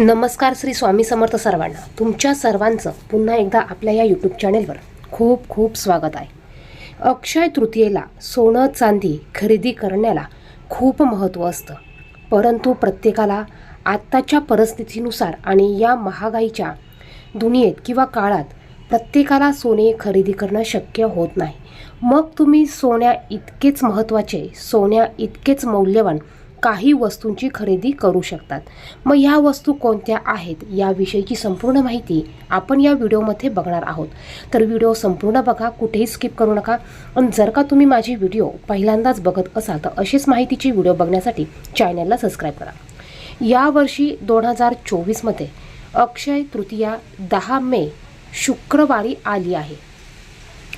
नमस्कार श्री स्वामी समर्थ सर्वांना. तुमच्या सर्वांचं पुन्हा एकदा आपल्या या यूट्यूब चॅनेलवर खूप खूप स्वागत आहे. अक्षय तृतीयेला सोनं चांदी खरेदी करण्याला खूप महत्त्व असतं. परंतु प्रत्येकाला आत्ताच्या परिस्थितीनुसार आणि या महागाईच्या दुनियेत किंवा काळात प्रत्येकाला सोने खरेदी करणं शक्य होत नाही. मग तुम्ही सोन्या इतकेच महत्त्वाचे सोन्या इतकेच मौल्यवान काही वस्तूंची खरेदी करू शकतात. मग ह्या वस्तू कोणत्या आहेत याविषयीची संपूर्ण माहिती आपण या व्हिडिओमध्ये बघणार आहोत. तर व्हिडिओ संपूर्ण बघा कुठेही स्किप करू नका. आणि जर का तुम्ही माझी व्हिडिओ पहिल्यांदाच बघत असाल तर अशीच माहितीची व्हिडिओ बघण्यासाठी चॅनलला सबस्क्राईब करा. यावर्षी दोन हजार चोवीसमध्ये अक्षय तृतीया दहा मे शुक्रवारी आली आहे.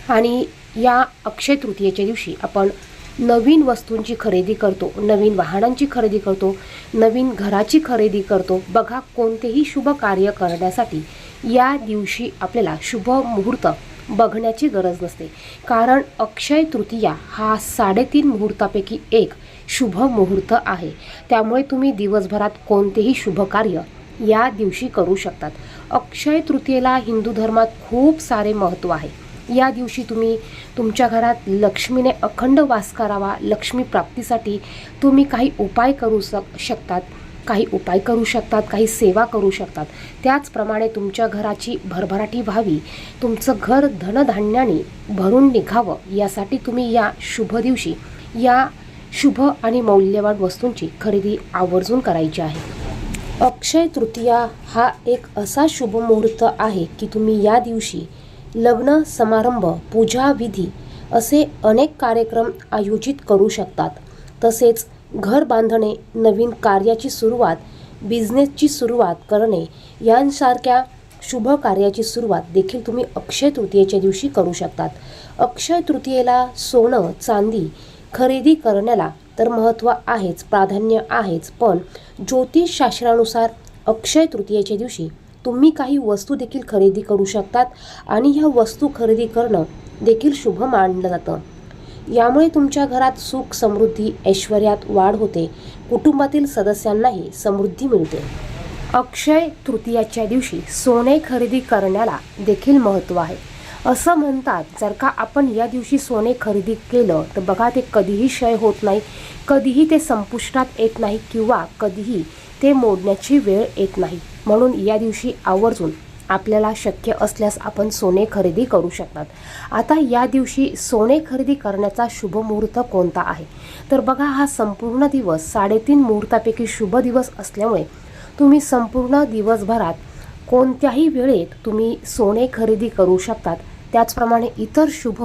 आणि या अक्षय तृतीयेच्या दिवशी आपण नवीन वस्तूंची खरेदी करतो नवीन वाहनांची खरेदी करतो नवीन घराची खरेदी करतो. बघा कोणतेही शुभ कार्य करण्यासाठी या दिवशी आपल्याला शुभ मुहूर्त बघण्याची गरज नसते. कारण अक्षय तृतीया हा साडेतीन मुहूर्तापैकी एक शुभ मुहूर्त आहे. त्यामुळे तुम्ही दिवसभरात कोणतेही शुभ कार्य या दिवशी करू शकतात. अक्षय तृतीयेला हिंदू धर्मात खूप सारे महत्त्व आहे. या दिवशी तुम्ही तुमच्या घरात लक्ष्मीने अखंड वास करावा लक्ष्मी प्राप्तीसाठी तुम्ही काही उपाय करू शक शकतात. काही उपाय करू शकतात काही सेवा करू शकतात. त्याचप्रमाणे तुमच्या घराची भरभराटी व्हावी. तुमचं घर धनधान्याने भरून निघावं यासाठी तुम्ही या शुभ दिवशी या शुभ आणि मौल्यवान वस्तूंची खरेदी आवर्जून करायची आहे. अक्षय तृतीया हा एक असा शुभ मुहूर्त आहे की तुम्ही या दिवशी लग्न समारंभ पूजा विधी असे अनेक कार्यक्रम आयोजित करू शकतात. तसेच घर बांधणे नवीन कार्याची सुरुवात बिझनेसची सुरुवात करणे यांसारख्या शुभ कार्याची सुरुवात देखील तुम्ही अक्षय तृतीयेच्या दिवशी करू शकतात. अक्षय तृतीयेला सोनं चांदी खरेदी करण्याला तर महत्त्व आहेच प्राधान्य आहेच पण ज्योतिषशास्त्रानुसार अक्षय तृतीयेच्या दिवशी तुम्ही काही वस्तू देखील खरेदी करू शकतात आणि ह्या वस्तू खरेदी करणं देखील शुभ मानलं जातं. यामुळे तुमच्या घरात सुख समृद्धी ऐश्वर्यात वाढ होते. कुटुंबातील सदस्यांनाही समृद्धी मिळते. अक्षय तृतीयाच्या दिवशी सोने खरेदी करण्याला देखील महत्त्व आहे. असं म्हणतात जर का आपण या दिवशी सोने खरेदी केलं तर बघा ते कधीही क्षय होत नाही कधीही ते संपुष्टात येत नाही किंवा कधीही ते मोडण्याची वेळ येत नाही. म्हणून या दिवशी आवर्जून आपल्याला शक्य असल्यास आपण सोने खरेदी करू शकतात. आता या दिवशी सोने खरेदी करण्याचा शुभ मुहूर्त कोणता आहे? तर बघा हा संपूर्ण दिवस साडेतीन मुहूर्तापैकी शुभ दिवस असल्यामुळे तुम्ही संपूर्ण दिवसभरात कोणत्याही वेळेत तुम्ही सोने खरेदी करू शकतात. त्याचप्रमाणे इतर शुभ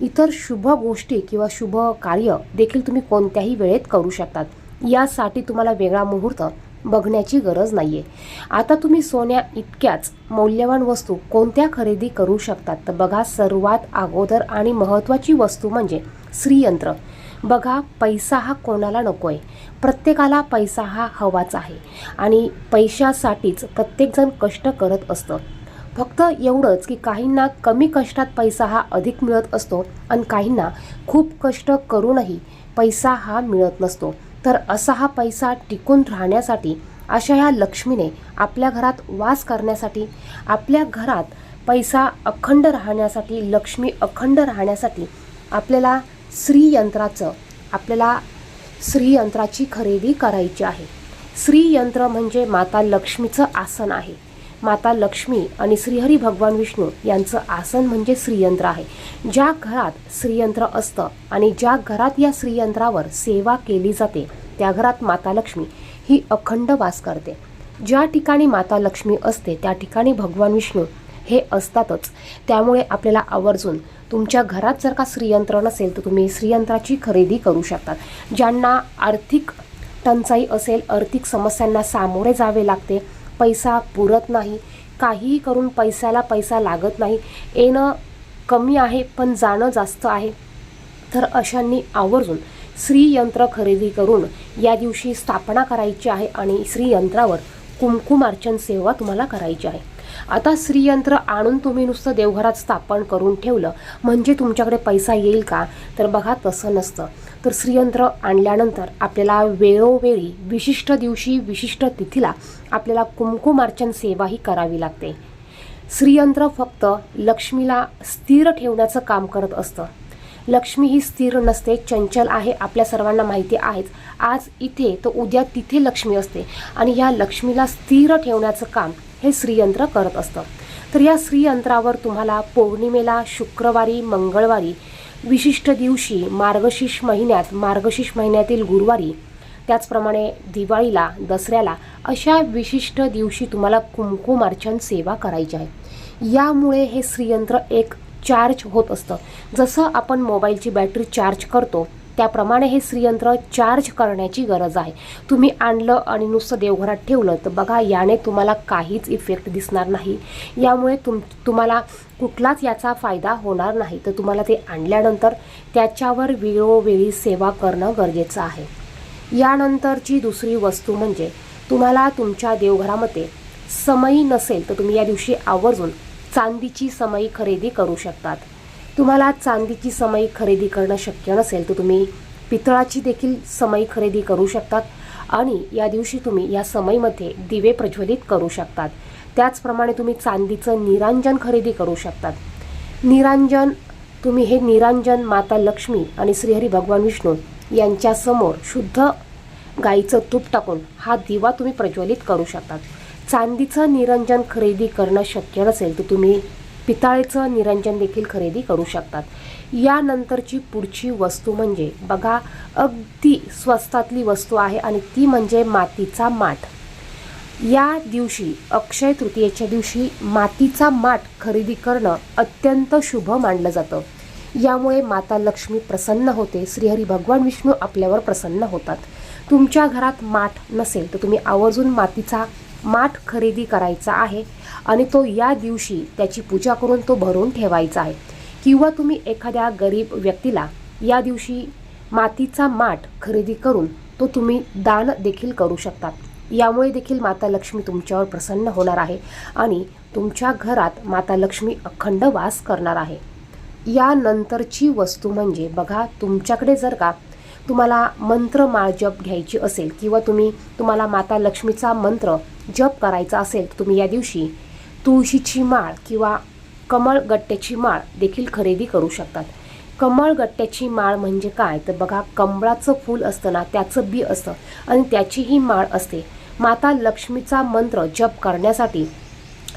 इतर शुभ गोष्टी किंवा शुभ कार्य देखील तुम्ही कोणत्याही वेळेत करू शकतात. यासाठी तुम्हाला वेगळा मुहूर्त बघण्याची गरज नाही आहे आता तुम्ही सोन्या इतक्याच मौल्यवान वस्तू कोणत्या खरेदी करू शकतात? तर बघा सर्वात अगोदर आणि महत्त्वाची वस्तू म्हणजे श्रीयंत्र. बघा पैसा हा कोणाला नको आहे प्रत्येकाला पैसा हा हवाच आहे आणि पैशासाठीच प्रत्येकजण कष्ट करत असतं. फक्त एवढंच की काहींना कमी कष्टात पैसा हा अधिक मिळत असतो आणि काहींना खूप कष्ट करूनही पैसा हा मिळत नसतो. तर असा हा पैसा टिकून राहण्यासाठी अशा ह्या लक्ष्मीने आपल्या घरात वास करण्यासाठी आपल्या घरात पैसा अखंड राहण्यासाठी लक्ष्मी अखंड राहण्यासाठी आपल्याला श्रीयंत्राचं आपल्याला श्रीयंत्राची खरेदी करायची आहे. श्रीयंत्र म्हणजे माता लक्ष्मीचं आसन आहे. माता लक्ष्मी आणि श्रीहरी भगवान विष्णू यांचं आसन म्हणजे श्रीयंत्र आहे. ज्या घरात श्रीयंत्र असतं आणि ज्या घरात या श्रीयंत्रावर सेवा केली जाते त्या घरात माता लक्ष्मी ही अखंड वास करते. ज्या ठिकाणी माता लक्ष्मी असते त्या ठिकाणी भगवान विष्णू हे असतातच. त्यामुळे आपल्याला आवर्जून तुमच्या घरात जर का श्रीयंत्र नसेल तर तुम्ही श्रीयंत्राची खरेदी करू शकतात. ज्यांना आर्थिक टंचाई असेल आर्थिक समस्यांना सामोरे जावे लागते पैसा पुरत नाही काहीही करून पैशाला पैसा लागत नाही. येणं कमी आहे पण जाणं जास्त आहे. तर अशांनी आवर्जून श्रीयंत्र खरेदी करून या दिवशी स्थापना करायची आहे आणि श्रीयंत्रावर कुमकुमार्चन सेवा तुम्हाला करायची आहे. आता श्रीयंत्र आणून तुम्ही नुसतं देवघरात स्थापन करून ठेवलं म्हणजे तुमच्याकडे पैसा येईल का? तर बघा तसं नसतं. तर श्रीयंत्र आणल्यानंतर आपल्याला वेळोवेळी विशिष्ट दिवशी विशिष्ट तिथीला आपल्याला कुंकुमार्चन सेवाही करावी लागते. श्रीयंत्र फक्त लक्ष्मीला स्थिर ठेवण्याचं काम करत असतं. लक्ष्मी ही स्थिर नसते चंचल आहे आपल्या सर्वांना माहिती आहेच. आज इथे तर उद्या तिथे लक्ष्मी असते. आणि ह्या लक्ष्मीला स्थिर ठेवण्याचं काम हे श्रीयंत्र करत असतं. तर या श्रीयंत्रावर तुम्हाला पौर्णिमेला शुक्रवारी मंगळवारी विशिष्ट दिवशी मार्गशीर्ष महिन्यात मार्गशीर्ष महिन्यातील गुरुवारी त्याचप्रमाणे दिवाळीला दसऱ्याला अशा विशिष्ट दिवशी तुम्हाला कुंकुमार्चन सेवा करायची आहे. यामुळे हे श्रीयंत्र एक चार्ज होत असतं. जसं आपण मोबाईलची बॅटरी चार्ज करतो त्याप्रमाणे हे श्रीयंत्र चार्ज करण्याची गरज आहे. तुम्ही आणलं आणि नुसतं देवघरात ठेवलं तर बघा याने तुम्हाला काहीच इफेक्ट दिसणार नाही. यामुळे तुम तुम्हाला कुठलाच याचा फायदा होणार नाही. तर तुम्हाला ते आणल्यानंतर त्याच्यावर वेळोवेळी सेवा करणं गरजेचं आहे. यानंतरची दुसरी वस्तू म्हणजे तुम्हाला तुमच्या देवघरामध्ये समयी नसेल तर तुम्ही या दिवशी आवर्जून चांदीची समई खरेदी करू शकतात. तुम्हाला चांदीची समई खरेदी करणं शक्य नसेल तर तुम्ही पितळाची देखील समई खरेदी करू शकतात आणि या दिवशी तुम्ही या समईमध्ये दिवे प्रज्वलित करू शकतात. त्याचप्रमाणे तुम्ही चांदीचं निरांजन खरेदी करू शकतात. निरांजन तुम्ही हे निरांजन माता लक्ष्मी आणि श्रीहरी भगवान विष्णू यांच्यासमोर शुद्ध गाईचं तूप टाकून हा दिवा तुम्ही प्रज्वलित करू शकतात. चांदीचं निरंजन खरेदी करणं शक्य नसेल तर तुम्ही पितळेचं निरंजन देखील खरेदी करू शकतात. यानंतरची पुढची वस्तू म्हणजे बघा अगदी स्वस्तातली वस्तू आहे आणि ती म्हणजे मातीचा माठ. या दिवशी अक्षय तृतीयेच्या दिवशी मातीचा माठ खरेदी करणं अत्यंत शुभ मानलं जातं. यामुळे माता लक्ष्मी प्रसन्न होते श्रीहरी भगवान विष्णू आपल्यावर प्रसन्न होतात. तुमच्या घरात माठ नसेल तर तुम्ही आवर्जून मातीचा माठ खरेदी करायचा आहे. आणि तो या दिवशी त्याची पूजा करून तो भरून ठेवायचा आहे. किंवा तुम्ही एखाद्या गरीब व्यक्तीला या दिवशी मातीचा माठ खरेदी करून तो तुम्ही दान देखील करू शकतात. यामुळे देखील माता लक्ष्मी तुमच्यावर प्रसन्न होणार आहे आणि तुमच्या घरात माता लक्ष्मी अखंड वास करणार आहे. यानंतरची वस्तू म्हणजे बघा तुमच्याकडे जर का तुम्हाला मंत्र माळ जप घ्यायची असेल किंवा तुम्ही तुम्हाला माता लक्ष्मीचा मंत्र जप करायचा असेल तुम्ही या दिवशी तुळशीची माळ किंवा कमळ गट्ट्याची माळ देखील खरेदी करू शकतात. कमळ गट्ट्याची माळ म्हणजे काय? तर बघा कमळाचं फूल असतं ना त्याचं बी असतं आणि त्याचीही माळ असते. माता लक्ष्मीचा मंत्र जप करण्यासाठी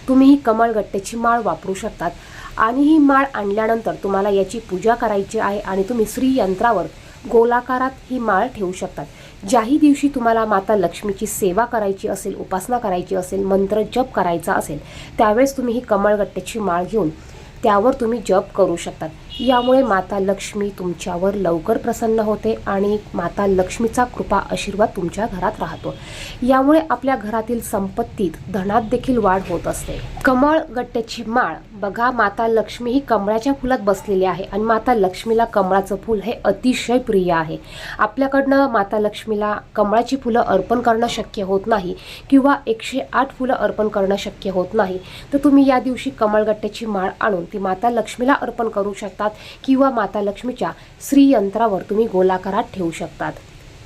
तुम्ही ही कमळगट्ट्याची माळ वापरू शकतात आणि ही माळ आणल्यानंतर तुम्हाला याची पूजा करायची आहे आणि तुम्ही श्रीयंत्रावर गोलाकारात ही माळ ठेवू शकतात. ज्याही दिवशी तुम्हाला माता लक्ष्मीची सेवा करायची असेल उपासना करायची असेल मंत्र जप करायचा असेल त्यावेळेस तुम्ही ही कमळगट्ट्याची माळ घेऊन त्यावर तुम्ही जप करू शकतात. यामुळे माता लक्ष्मी तुमच्यावर लवकर प्रसन्न होते आणि माता लक्ष्मीचा कृपा आशीर्वाद तुमच्या घरात राहतो. यामुळे आपल्या घरातील संपत्तीत धनात देखील वाढ होत असते. कमळ गट्ट्याची माळ. बघा माता लक्ष्मी ही कमळाच्या फुलात बसलेली आहे आणि माता लक्ष्मीला कमळाचं फूल हे अतिशय प्रिय आहे. आपल्याकडनं माता लक्ष्मीला कमळाची फुलं अर्पण करणं शक्य होत नाही किंवा एकशे आठ फुलं अर्पण करणं शक्य होत नाही. तर तुम्ही या दिवशी कमळगट्ट्याची माळ आणून ती माता लक्ष्मीला अर्पण करू शकता. शकतात किंवा माता लक्ष्मीच्या श्रीयंत्रावर तुम्ही गोलाकारात ठेवू शकतात.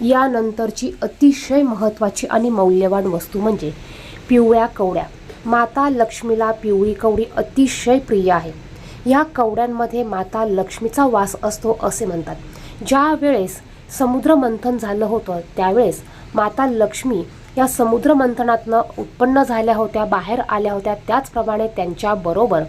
यानंतरची अतिशय महत्त्वाची आणि मौल्यवान वस्तू म्हणजे पिवळ्या कवड्या. माता लक्ष्मीला पिवळी कवडी अतिशय प्रिय आहे. या कवड्यांमध्ये माता लक्ष्मीचा वास असतो असे म्हणतात. ज्या वेळेस समुद्रमंथन झालं होतं त्यावेळेस माता लक्ष्मी या समुद्रमंथनातनं उत्पन्न झाल्या होत्या बाहेर आल्या होत्या. त्याचप्रमाणे त्यांच्याबरोबर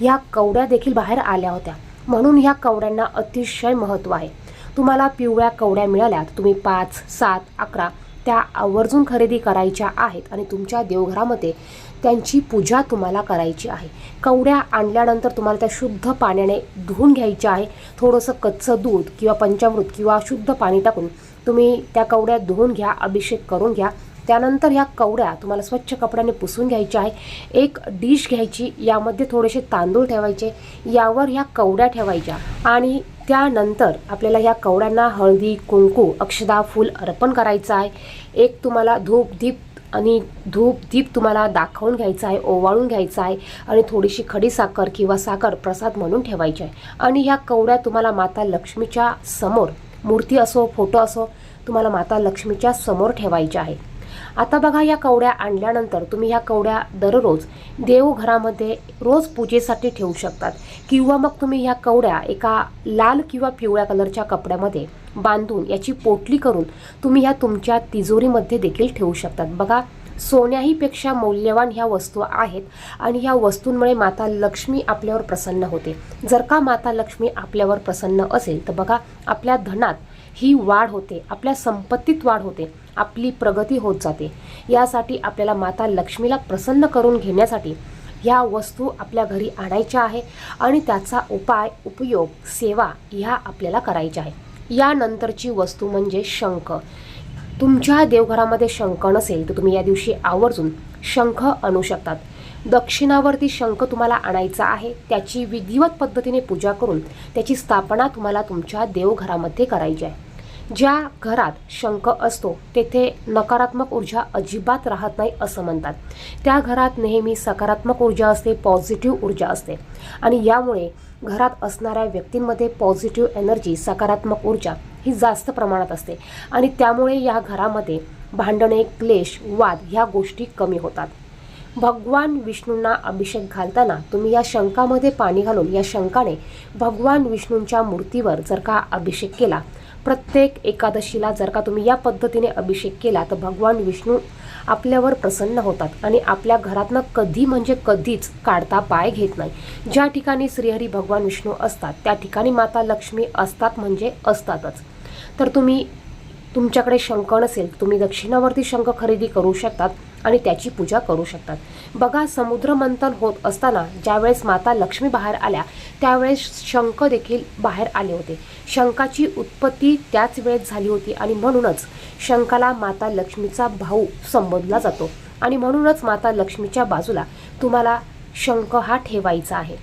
या कवड्या देखील बाहेर आल्या होत्या. म्हणून ह्या कवड्यांना अतिशय महत्त्व आहे. तुम्हाला पिवळ्या कवड्या मिळाल्या तर तुम्ही पाच सात अकरा त्या आवर्जून खरेदी करायच्या आहेत आणि तुमच्या देवघरामध्ये त्यांची पूजा तुम्हाला करायची आहे. कवड्या आणल्यानंतर तुम्हाला त्या शुद्ध पाण्याने धुवून घ्यायच्या आहे. थोडंसं कच्चं दूध किंवा पंचामृत किंवा शुद्ध पाणी टाकून तुम्ही त्या कवड्या धुवून घ्या अभिषेक करून घ्या. त्यानंतर ह्या कवड्या तुम्हाला स्वच्छ कपड्याने पुसून घ्यायच्या आहे. एक डिश घ्यायची यामध्ये थोडेसे तांदूळ ठेवायचे यावर ह्या कवड्या ठेवायच्या आणि त्यानंतर आपल्याला ह्या कवड्यांना हळदी कुंकू अक्षदा फूल अर्पण करायचं आहे. एक तुम्हाला धूप दीप आणि धूप दीप तुम्हाला दाखवून घ्यायचा आहे ओवाळून घ्यायचं आहे आणि थोडीशी खडी साखर किंवा साखर प्रसाद म्हणून ठेवायची आहे. आणि ह्या कवड्या तुम्हाला माता लक्ष्मीच्या समोर मूर्ती असो फोटो असो तुम्हाला माता लक्ष्मीच्या समोर ठेवायच्या आहे. आता बघा या कवड्या आणल्यानंतर तुम्ही ह्या कवड्या दररोज देवघरामध्ये रोज पूजेसाठी ठेवू शकतात. किंवा मग तुम्ही ह्या कवड्या एका लाल किंवा पिवळ्या कलरच्या कपड्यामध्ये बांधून याची पोटली करून तुम्ही ह्या तुमच्या तिजोरीमध्ये देखील ठेवू शकतात. बघा सोन्याहीपेक्षा मौल्यवान ह्या वस्तू आहेत आणि ह्या वस्तूंमुळे माता लक्ष्मी आपल्यावर प्रसन्न होते. जर का माता लक्ष्मी आपल्यावर प्रसन्न असेल तर बघा आपल्या धनात ही वाढ होते आपल्या संपत्तीत वाढ होते आपली प्रगती होत जाते. यासाठी आपल्याला माता लक्ष्मीला प्रसन्न करून घेण्यासाठी ह्या वस्तू आपल्या घरी आणायच्या आहे आणि त्याचा उपाय उपयोग सेवा ह्या आपल्याला करायच्या आहे. यानंतरची वस्तू म्हणजे शंख. तुमच्या देवघरामध्ये शंख नसेल तर तुम्ही या दिवशी आवर्जून शंख आणू शकतात. दक्षिणावरती शंख तुम्हाला आणायचा आहे त्याची विधिवत पद्धतीने पूजा करून त्याची स्थापना तुम्हाला तुमच्या देवघरामध्ये करायची आहे. ज्या घरात शंख असतो तेथे नकारात्मक ऊर्जा अजिबात राहत नाही असं म्हणतात. त्या घरात नेहमी सकारात्मक ऊर्जा असते पॉझिटिव्ह ऊर्जा असते. आणि यामुळे घरात असणाऱ्या व्यक्तींमध्ये पॉझिटिव्ह एनर्जी सकारात्मक ऊर्जा ही जास्त प्रमाणात असते. आणि त्यामुळे या घरामध्ये भांडणे क्लेश वाद ह्या गोष्टी कमी होतात. भगवान विष्णूंना अभिषेक घालताना तुम्ही या शंकामध्ये पाणी घालून या शंकाने भगवान विष्णूंच्या मूर्तीवर जर का अभिषेक केला प्रत्येक एकादशीला जर का तुम्ही या पद्धतीने अभिषेक केला तर भगवान विष्णू आपल्यावर प्रसन्न होतात आणि आपल्या घरातनं कधी म्हणजे कधीच काढता पाय घेत नाही. ज्या ठिकाणी श्रीहरी भगवान विष्णू असतात त्या ठिकाणी माता लक्ष्मी असतात म्हणजे असतातच. तर तुम्ही तुमच्याकडे शंख नसेल तुम्ही दक्षिणावरती शंख खरेदी करू शकतात. आणि त्याची पूजा करू शकतात. बघा समुद्र मंथन होत असताना ज्यावेळेस माता लक्ष्मी बाहेर आल्या त्यावेळेस शंख देखील बाहेर आले होते. शंखाची उत्पत्ती त्याच वेळेस झाली होती आणि म्हणूनच शंखाला माता लक्ष्मीचा भाऊ संबोधला जातो. आणि म्हणूनच माता लक्ष्मीच्या बाजूला तुम्हाला शंख हा ठेवायचा आहे.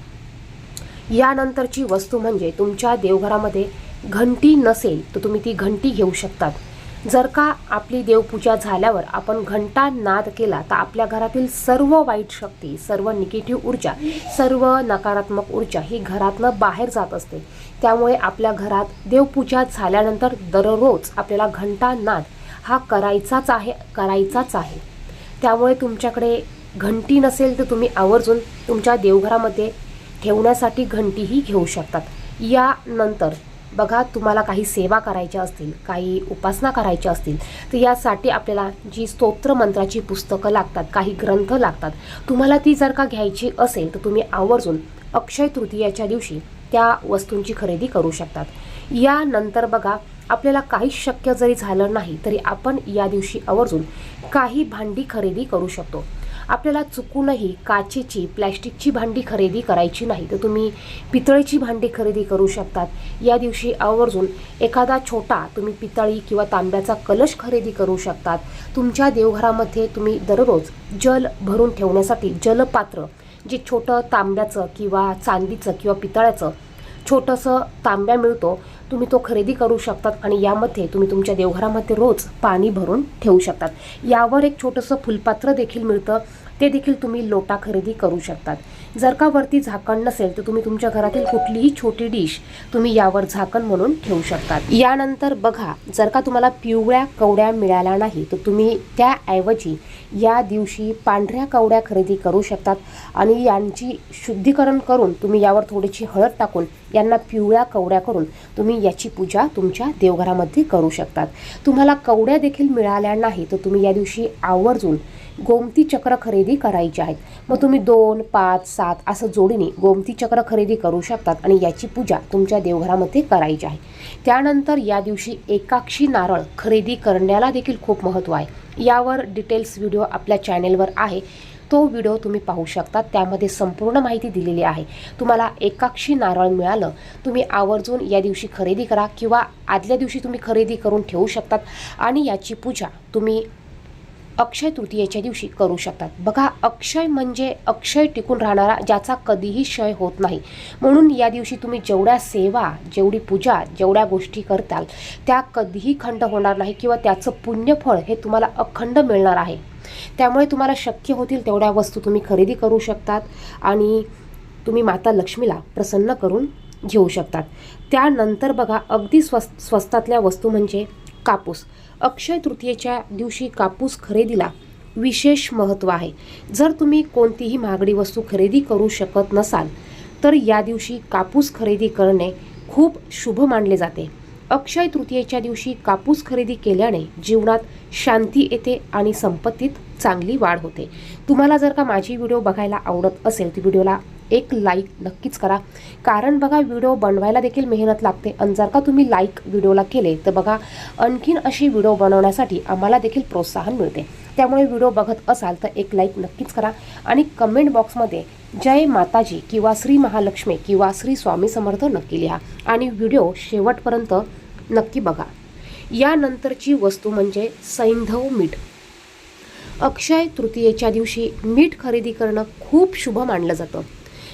यानंतरची वस्तू म्हणजे तुमच्या देवघरामध्ये घंटी नसेल तर तुम्ही ती घंटी घेऊ शकतात. जर का आपली देवपूजा झाल्यावर आपण घंटा नाद केला तर आपल्या घरातील सर्व वाईट शक्ती सर्व निगेटिव्ह ऊर्जा सर्व नकारात्मक ऊर्जा ही घरातनं बाहेर जात असते. त्यामुळे आपल्या घरात देवपूजा झाल्यानंतर दररोज आपल्याला घंटा नाद हा करायचाच आहे करायचाच आहे. त्यामुळे तुमच्याकडे घंटी नसेल तर तुम्ही आवर्जून तुमच्या देवघरामध्ये ठेवण्यासाठी घंटीही घेऊ शकतात. यानंतर बघा तुम्हाला काही सेवा करायच्या असतील काही उपासना करायच्या असतील तर यासाठी आपल्याला जी स्तोत्र मंत्राची पुस्तकं लागतात काही ग्रंथ लागतात तुम्हाला ती जर का घ्यायची असेल तर तुम्ही आवर्जून अक्षय तृतीयाच्या दिवशी त्या वस्तूंची खरेदी करू शकतात. यानंतर बघा आपल्याला काही शक्य जरी झालं नाही तरी आपण या दिवशी आवर्जून काही भांडी खरेदी करू शकतो. आपल्याला चुकूनही काचेची प्लॅस्टिकची भांडी खरेदी करायची नाही. तर तुम्ही पितळेची भांडी खरेदी करू शकतात. या दिवशी आवर्जून एखादा छोटा तुम्ही पितळी किंवा तांब्याचा कलश खरेदी करू शकतात. तुमच्या देवघरामध्ये तुम्ही दररोज जल भरून ठेवण्यासाठी जलपात्र जे छोटं तांब्याचं किंवा चांदीचं किंवा पितळ्याचं छोटंसं तांब्या मिळतो तुम्ही तो खरेदी करू शकतात आणि यामध्ये तुम्ही तुमच्या देवघरामध्ये रोज पाणी भरून ठेवू शकतात. यावर एक छोटंसं फुलपात्र देखील मिळतं. ते देखील तुम्ही लोटा खरेदी करू शकतात. जर का वरती झाकण नसेल तर तुम्ही तुमच्या घरातील कुठलीही छोटी डिश तुम्ही यावर झाकण म्हणून ठेवू शकतात. यानंतर बघा जर का तुम्हाला पिवळ्या कवड्या मिळाल्या नाही तर तुम्ही त्याऐवजी या दिवशी पांढऱ्या कवड्या खरेदी करू शकतात आणि यांची शुद्धीकरण करून तुम्ही यावर थोडीशी हळद टाकून यांना पिवळ्या कवड्या करून तुम्ही याची पूजा तुमच्या देवघरामध्ये करू शकतात. तुम्हाला कवड्या देखील मिळाल्या नाही तर तुम्ही या दिवशी आवर्जून गोमती चक्र खरेदी करायची आहेत. मग तुम्ही दोन पाच सात असं जोडीने गोमती चक्र खरेदी करू शकतात आणि याची पूजा तुमच्या देवघरामध्ये करायची आहे. त्यानंतर या दिवशी एकाक्षी नारळ खरेदी करण्याला देखील खूप महत्त्व आहे. यावर डिटेल्स व्हिडिओ आपल्या चॅनेलवर आहे. तो व्हिडिओ तुम्ही पाहू शकता. त्यामध्ये संपूर्ण माहिती दिलेली आहे. तुम्हाला एकाक्षी नारळ मिळालं तुम्ही आवर्जून या दिवशी खरेदी करा किंवा आदल्या दिवशी तुम्ही खरेदी करून ठेवू शकतात आणि याची पूजा तुम्ही अक्षय तृतीयेच्या दिवशी करू शकतात. बघा अक्षय म्हणजे अक्षय टिकून राहणारा ज्याचा कधीही क्षय होत नाही. म्हणून या दिवशी तुम्ही जेवढ्या सेवा जेवढी पूजा जेवढ्या गोष्टी करताल त्या कधीही खंड होणार नाही किंवा त्याचं पुण्यफळ हे तुम्हाला अखंड मिळणार आहे. त्यामुळे तुम्हाला शक्य होतील तेवढ्या वस्तू तुम्ही खरेदी करू शकतात आणि तुम्ही माता लक्ष्मीला प्रसन्न करून घेऊ शकतात. त्यानंतर बघा अगदी स्वस्त स्वस्तातल्या वस्तू म्हणजे कापूस. अक्षय तृतीयेच्या दिवशी कापूस खरेदीला विशेष महत्त्व आहे. जर तुम्ही कोणतीही महागडी वस्तू खरेदी करू शकत नसाल तर या दिवशी कापूस खरेदी करणे खूप शुभ मानले जाते. अक्षय तृतीयेच्या दिवशी कापूस खरेदी केल्याने जीवनात शांती येते आणि संपत्तीत चांगली वाढ होते. तुम्हाला जर का माझी व्हिडिओ बघायला आवडत असेल तर व्हिडिओला एक लाईक नक्कीच करा. कारण बघा व्हिडिओ बनवायला देखील मेहनत लागते आणि जर का तुम्ही लाईक व्हिडिओला केले तर बघा आणखीन अशी व्हिडिओ बनवण्यासाठी आम्हाला देखील प्रोत्साहन मिळते. त्यामुळे व्हिडिओ बघत असाल तर एक लाईक नक्कीच करा. आणि कमेंट बॉक्समध्ये जय माताजी किंवा श्री महालक्ष्मी किंवा श्री स्वामी समर्थ नक्की लिहा. आणि व्हिडिओ शेवटपर्यंत नक्की बघा. यानंतरची वस्तू म्हणजे सैंधव मीठ. अक्षय तृतीयेच्या दिवशी मीठ खरेदी करणं खूप शुभ मानलं जातं.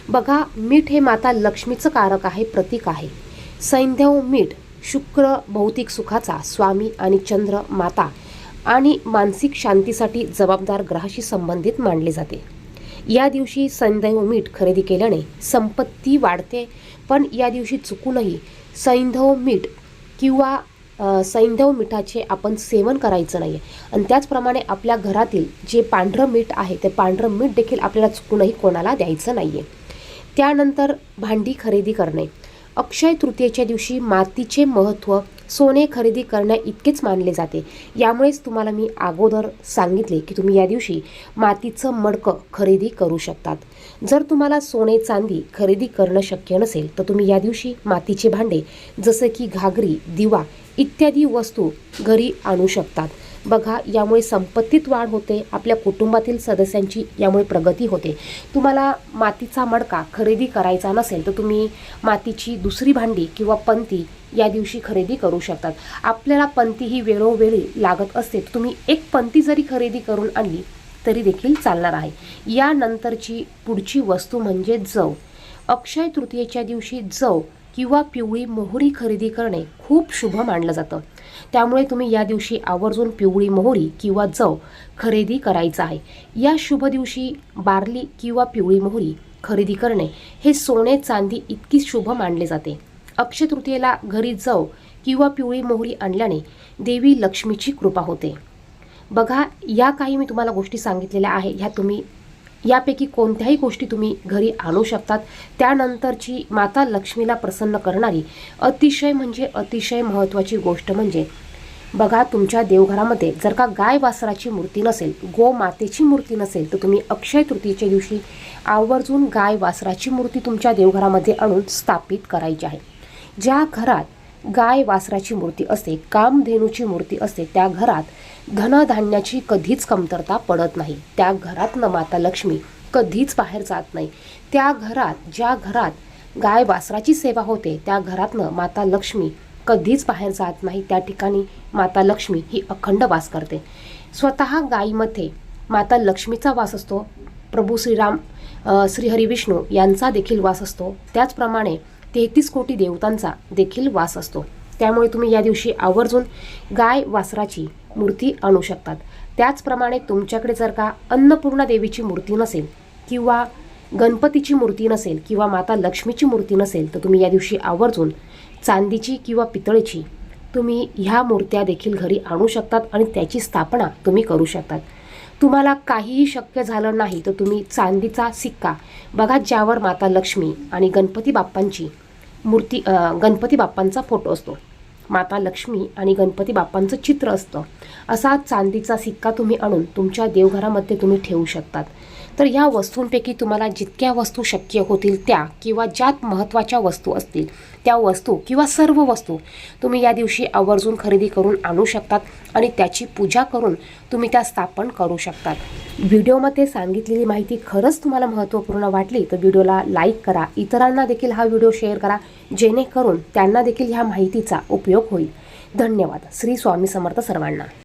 बघा मीठ हे माता लक्ष्मीचं कारक आहे प्रतीक आहे. सैंधव मीठ शुक्र भौतिक सुखाचा स्वामी आणि चंद्र माता आणि मानसिक शांतीसाठी जबाबदार ग्रहाशी संबंधित मानले जाते. या दिवशी सैंधव मीठ खरेदी केल्याने संपत्ती वाढते पण या दिवशी चुकूनही सैंधव मीठ किंवा सैंधव मिठाचे आपण सेवन करायचं नाही आहे आणि त्याचप्रमाणे आपल्या घरातील जे पांढरं मीठ आहे ते पांढरं मीठ देखील आपल्याला चुकूनही कोणाला द्यायचं नाही आहे त्यानंतर भांडी खरेदी करणे. अक्षय तृतीयेच्या दिवशी मातीचे महत्त्व सोने खरेदी करण्या इतकेच मानले जाते. यामुळेच तुम्हाला मी अगोदर सांगितले की तुम्ही या दिवशी मातीचं मडकं खरेदी करू शकतात. जर तुम्हाला सोने चांदी खरेदी करणं शक्य नसेल तर तुम्ही या दिवशी मातीचे भांडे जसे की घागरी दिवा इत्यादी वस्तू घरी आणू शकतात. बघा यामुळे संपत्तीत वाढ होते आपल्या कुटुंबातील सदस्यांची यामुळे प्रगती होते. तुम्हाला मातीचा मडका खरेदी करायचा नसेल तर तुम्ही मातीची दुसरी भांडी किंवा पंती या दिवशी खरेदी करू शकतात. आपल्याला पंती ही वेळोवेळी लागत असते तुम्ही एक पंती जरी खरेदी करून आणली तरी देखील चालणार आहे. यानंतरची पुढची वस्तू म्हणजे जव. अक्षय तृतीयेच्या दिवशी जव किंवा पिवळी मोहरी खरेदी करणे खूप शुभ मानलं जातं. त्यामुळे तुम्ही या दिवशी आवर्जून पिवळी मोहरी किंवा जव खरेदी करायचं आहे. या शुभ दिवशी बार्ली किंवा पिवळी मोहरी खरेदी करणे हे सोने चांदी इतकी शुभ मानले जाते. अक्षय तृतीयेला घरी जव किंवा पिवळी मोहरी आणल्याने देवी लक्ष्मीची कृपा होते. बघा या काही मी तुम्हाला गोष्टी सांगितलेल्या आहे ह्या तुम्ही यापैकी कोणत्याही गोष्टी तुम्ही घरी आणू शकतात. त्यानंतरची माता लक्ष्मीला प्रसन्न करणारी अतिशय म्हणजे अतिशय महत्त्वाची गोष्ट म्हणजे बघा तुमच्या देवघरामध्ये जर का गाय वासराची मूर्ती नसेल गो मातेची मूर्ती नसेल तर तुम्ही अक्षय तृतीयेच्या दिवशी आवर्जून गाय वासराची मूर्ती तुमच्या देवघरामध्ये आणून स्थापित करायची आहे. ज्या घरात गाय वासराची मूर्ती असते कामधेनूची मूर्ती असते त्या घरात धनधान्याची कधीच कमतरता पडत नाही. त्या घरातनं माता लक्ष्मी कधीच बाहेर जात नाही. त्या घरात ज्या घरात गाय वासराची सेवा होते त्या घरातनं माता लक्ष्मी कधीच बाहेर जात नाही. त्या ठिकाणी माता लक्ष्मी ही अखंड वास करते. स्वतः गायीमध्ये माता लक्ष्मीचा वास असतो. प्रभू श्रीराम श्रीहरी विष्णू यांचा देखील वास असतो. त्याचप्रमाणे तेहतीस कोटी देवतांचा देखील वास असतो. त्यामुळे तुम्ही या दिवशी आवर्जून गाय वासराची मूर्ती आणू शकतात. त्याचप्रमाणे तुमच्याकडे जर का अन्नपूर्णा देवीची मूर्ती नसेल किंवा गणपतीची मूर्ती नसेल किंवा माता लक्ष्मीची मूर्ती नसेल तर तुम्ही या दिवशी आवर्जून चांदीची किंवा पितळेची तुम्ही ह्या मूर्त्या देखील घरी आणू शकतात आणि त्याची स्थापना तुम्ही करू शकतात. तुम्हाला काहीही शक्य झालं नाही तर तुम्ही चांदीचा सिक्का. बघा ज्यावर माता लक्ष्मी आणि गणपती बाप्पांची मूर्ती गणपती बाप्पांचा फोटो असतो. माता लक्ष्मी आणि गणपती बाप्पांचं चित्र असतं. असा चांदीचा सिक्का तुम्ही आणून तुमच्या देवघरामध्ये तुम्ही ठेवू शकतात. तर ह्या वस्तूंपैकी तुम्हाला जितक्या वस्तू शक्य होतील त्या किंवा ज्यात महत्त्वाच्या वस्तू असतील त्या वस्तू किंवा सर्व वस्तू तुम्ही या दिवशी आवर्जून खरेदी करून आणू शकतात आणि त्याची पूजा करून तुम्ही त्या स्थापन करू शकतात. व्हिडिओमध्ये सांगितलेली माहिती खरंच तुम्हाला महत्त्वपूर्ण वाटली तर व्हिडिओला लाईक करा. इतरांना देखील हा व्हिडिओ शेअर करा. जेणेकरून त्यांना देखील ह्या माहितीचा उपयोग होईल. धन्यवाद. श्री स्वामी समर्थ सर्वांना.